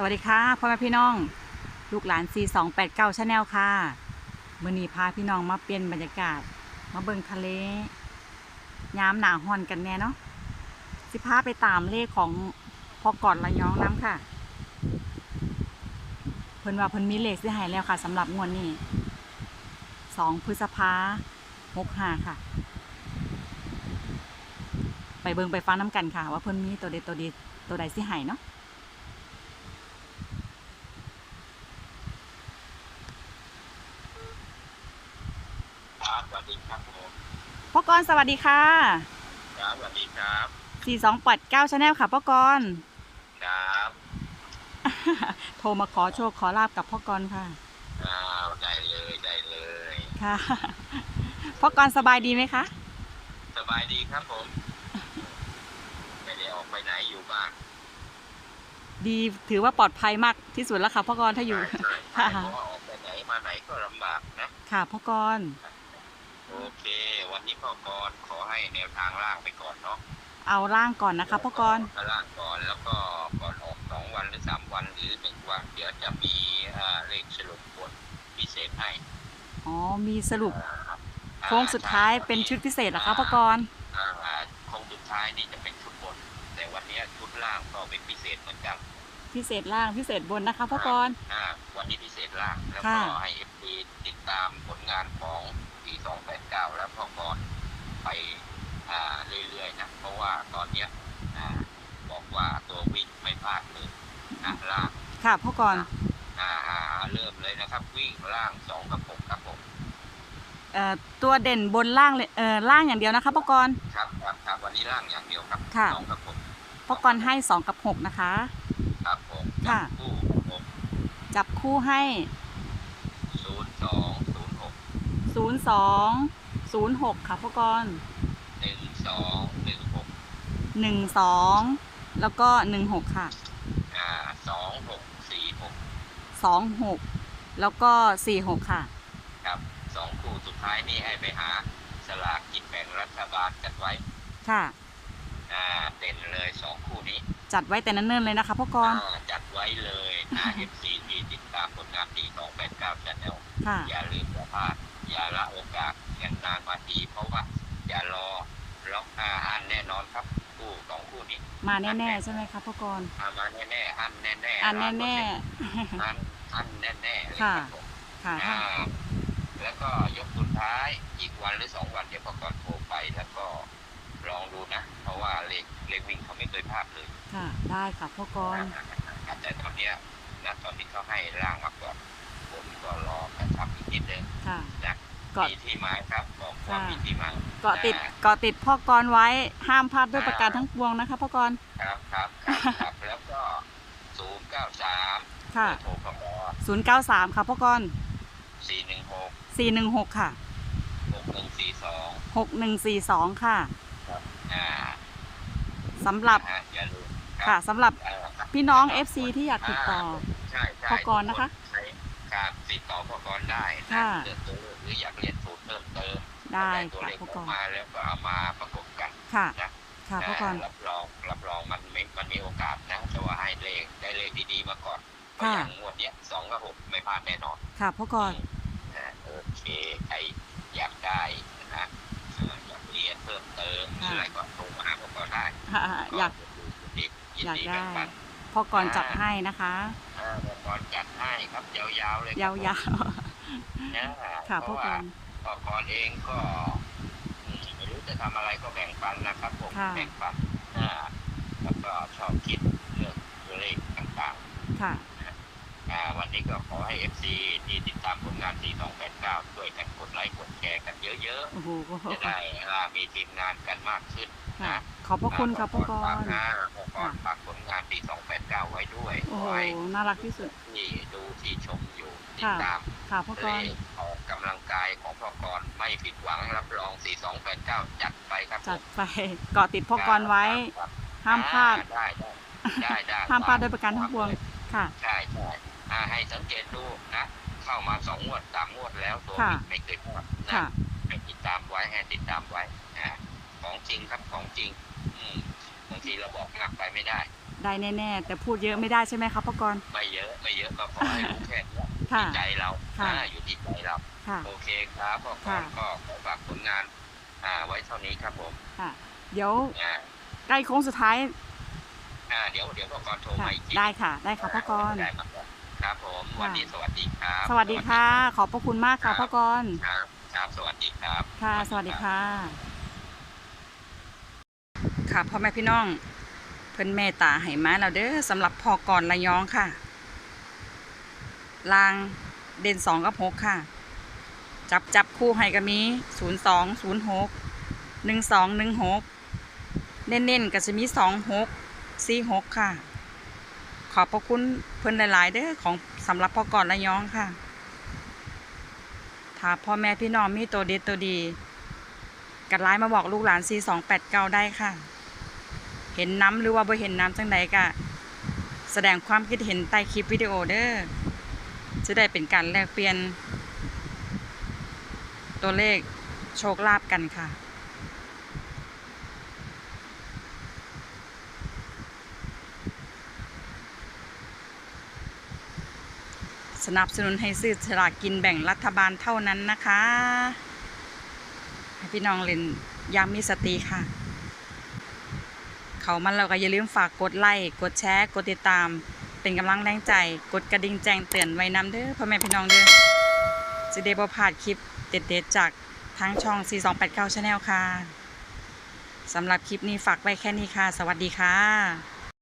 สวัสดีค่ะพ่อแม่พี่น้อง ลูกหลาน 4289ชาแนลค่ะมื่อนี้พาพี่น้องมาเปลี่ยนบรรยากาศ มาเบิ่งทะเลยามหนาฮอนกันแน่เนาะสิพาไปตามเลขของพอก่อนระยองน้ำค่ะ เพิ่นว่าเพิ่นมีเลขสิหายแล้วค่ะสำหรับงวดนี้สองพฤษภาหกหาค่ะ ไปเบิ่งไปฟังน้ำกันค่ะ ว่าเพิ่นมีตัวเด็ดตัวดีตัวใดสิหายเนาะ ครับสวัสดีครับผม พ่อกรณ์สวัสดีค่ะครับสวัสดีครับ42ปัด9ชาแนลค่ะพ่อกรณ์ครับโทรมาขอโชคขอลาบกับพ่อกรณ์ค่ะอ้าวได้เลยได้เลยค่ะพ่อกรณ์สบายดีไหมคะ สบายดีครับผม ไม่ได้ออกไปไหนอยู่บ้านดีถือว่าปลอดภัยมากที่สุดแล้วค่ะพ่อกรณ์ถ้าอยู่ใช่ใช่ค่ะเพราะว่าออกไปไหนมาไหนก็ลำบากนะ ค่ะพ่อกรณ์ โอเค วันนี้พ่อกรขอให้แนวทางล่างไปก่อนเนาะเอาร่างก่อนนะคะพ่อกรณ์ล่างก่อนแล้วก็ก่อนออกสองวันหรือสามวันหรือหนึ่งวันเดี๋ยวจะมีอ่าเลขสรุปผลพิเศษให้อ๋อมีสรุปอ่าโค้งสุดท้ายเป็นชุดพิเศษเหรอคะพ่อกรณ์อ่าอ่าโค้งสุดท้ายนี่จะเป็นชุดบน แต่วันนี้ชุดล่างก็เป็นพิเศษเหมือนกัน พิเศษล่างพิเศษบนนะคะพ่อกรณ์ อ่าวันนี้พิเศษล่างแล้วค่ะก็ให้เอฟดีติดตามผลงานของปี289 แล้วพอก่อนไปอ่าเรื่อยๆนะ เพราะว่าตอนเนี้ยอ่าบอกว่าตัววิ่งไม่พลาดเลยนะล่างค่ะพ่อกรณ์อ่าอ่าเริ่มเลยนะครับ วิ่งล่างสองกับหกครับผมเอ่อตัวเด่นบนล่างเลยเอ่อล่างอย่างเดียวนะคะพ่อกรณ์ ครับครับครับวันนี้ล่างอย่างเดียวครับค่ะ สองกับหกพ่อกรณ์ให้สองกับหกนะคะ ครับผมค่ะ คู่ผมจับคู่ให้ศูนย์สองศูนย์หกศูนย์สองศูนย์หกค่ะพ่อกรณ์หนึ่งสองหนึ่งหกหนึ่งสองแล้วก็หนึ่งหกค่ะอ่าสองหกสี่หกสองหกแล้วก็สี่หกค่ะ ครับสองคู่สุดท้ายนี่ให้ไปหาสลากกินแบ่งรัฐบาลจัดไว้ค่ะ อ่าเด่นเลยสองคู่นี้ จัดไว้แต่นั้นเนิ่นๆเลยนะคะพ่อกรณ์ อ่าจัดไว้เลยนะ FC ที่ติดตามผลงานดีของแปดเก้าจันแนลค่ะ อย่าลืมอย่าพลาดอย่าละโอกาสอย่างนานมาทีเพราะว่า อย่ารอล็อกอาอันแน่นอนครับคู่สองคู่นี้มาแน่ๆใช่ไหมคะพ่อกรณ์อามาแน่ๆอันแน่ๆอันแน่ๆอันอันแน่ๆเลยค่ะครับผม ๆค่ะอ่าแล้วก็ยกสุดท้ายอีกวันหรือสองวันเดี๋ยวพอก่อนโทรไปแล้วก็ลองดูนะ เพราะว่าเลขเลขวิ่ง เขาไม่เคยพลาดเลยค่ะ ได้ค่ะพ่อกรณ์แต่ตอนเนี้ยนะตอนนี้เขาให้ร่างมาก่อนผมก็รอกระชับอีกนิดนึงค่ะ นะเกาะมีที่มาครับบอกว่าค่ะมีที่มาเกาะติดเกาะติดพ่อกรณ์ไว้ห้ามพลาดด้วยประการทั้งปวงนะคะพ่อกรณ์ครับครับครับครับแล้วก็ศูนย์เก้าสามค่ะ โทรเข้ามาศูนย์เก้าสามค่ะพ่อกรณ์สี่หนึ่งหกสี่หนึ่งหกค่ะ หกหนึ่งสี่สองหกหนึ่งสี่สองค่ะ อ่า สำหรับนะฮะอย่าลืมรับค่ะสำหรับเอ่อพี่น้อง FC ที่อยากติดต่อ ใช่ใช่พอกรนะคะใช้การติดต่อพอกรได้นะค่ะ เดือดตัวหรืออยากเรียนสูตรเพิ่มเติมได้ตัวค่ะเลขพ่อออกรณ์มาแล้วก็เอามาประกบกันค่ะนะค่ะพ่อกรณ์รับรองรับรองมันไม่มันมีโอกาสนะจะว่าให้เลขได้เลขดีๆมาก่อนเพค่ะราะอย่างงวดเนี้ยสองกับหกไม่พลาดแน่นอน ค่ะพ่อกรณ์อ่าโอเคใครอยากได้นะอ่าอยากเรียนเพิ่มเติมหรืออะไรก็โทรมาหาพวกเรา ได้ค่ะอยากยินอยากดีได้ แบ่งปันพ่อกรณ์จัดให้นะคะ อ่าพวกเราจัดให้ครับยาวๆเลยครับยาวนะๆ ค่ะเพพ่อราะกว่ารณ์พอกรเองก็อืมไม่รู้จะทำอะไรก็แบ่งปันนะครับผมค่ะ แบ่งปันอ่าแล้วก็ชอบคิดเรื่องตัวเลขต่างค่ะๆอ่าวันนี้ก็ขอให้ FC ที่ติดตามผลงาน 4289 ช่วยกันกดไลค์กดแชร์กันเยอะโอ้โห ๆ จะได้อ่ามีทีมงานกันมากขึ้นค่ะ นะ ขอบพระคุณค่ะพ่อกฝากรณ์นะพอกรฝากผลงาน4289ไว้ด้วยโอ้ขโหอให้น่ารักที่สุดที่ดูที่ชมอยู่ติดค่ะตามค่ะพ่อกเลรขณ์ออกกำลังกายของพอกรไม่ผิดหวังรับรอง4289จัดไปครับจัดไปเกาะติดพ่อกรณ์ไว้ครับห้ามพลาดได้ได้ได้ได้ห้ามพลาดด้วยประการทั้งปวงค่ะใช่ใช่อ่าให้สังเกตดูนะเข้ามาสองงวดสามงวดแล้วตัวค่ะไม่เคยพลาดนะค่ะให้ติดตามไว้ให้ติดตามไว้อ่า ของจริงครับของจริง อืมบางทีเราบอกมากไปไม่ได้ ได้แน่ๆ แต่พูดเยอะไม่ได้ใช่ไหมครับพ่อกรณ์ ไม่เยอะไม่เยอะก็ขอให้รู้แค่นี้ค่ะที่ใจเราค่ะ อ่าอยู่ที่ใจเรา ค่ะ โอเคครับพ่อก่ค่ะอนก็ขอฝากผลงาน อ่า ไว้เท่านี้ครับผมค่ะ เดี๋ยวอ่าใกล้โค้งสุดท้ายอ่าเดี๋ยวเดี๋ยวพ่อก่อนโทรค่ะมาอีกทีได้ค่ะ ได้ค่ะพ่อกรณ์ ได้ครับครับผมค่ะวันนี้สวัสดีครับสวัสดีค่ะ ขอบพระคุณมากค่ะพ่อกรณ์ ครับครับสวัสดีครับ ค่ะ สวัสดีค่ะ ค่ะพ่อแม่พี่น้อง เพิ่นเมตตาให้มาแล้วเด้อสำหรับพอก่อกระยองค่ะ ลางเด่นสองกับหกค่ะ จับจับคู่ให้ก็มีศูนย์สองศูนย์หกหนึ่งสองหนึ่งหกเน้นๆก็จะมีสองหกสี่หกค่ะ ขอบพระคุณเพิ่นหลายๆเด้อของสำหรับพอก่อกรระยองค่ะถ้าพ่อแม่พี่น้องมีตัวเด็ดตัวดีกัดไลน์มาบอกลูกหลาน 4289 ได้ค่ะ เห็นน้ำหรือว่าบ่เห็นน้ำจังใดก็แสดงความคิดเห็นใต้คลิปวิดีโอเด้อจะได้เป็นการแลกเปลี่ยน ตัวเลขโชคลาภกันค่ะ สนับสนุนให้ซื้อฉลากกินแบ่งรัฐบาลเท่านั้นนะคะ ให้พี่น้องเล่นยางมีสติค่ะ เขามันเราก็อย่าลืมฝากกดไลค์กดแชร์กดติดตาม เป็นกำลังแรงใจ กดกระดิ่งแจ้งเตือนไว้นำเด้อพ่อแม่พี่น้องเด้อจะได้บ่พลาดคลิปเด็ดๆจากทางช่อง 4289 Channel ค่ะสำหรับคลิปนี้ฝากไว้แค่นี้ค่ะ สวัสดีค่ะ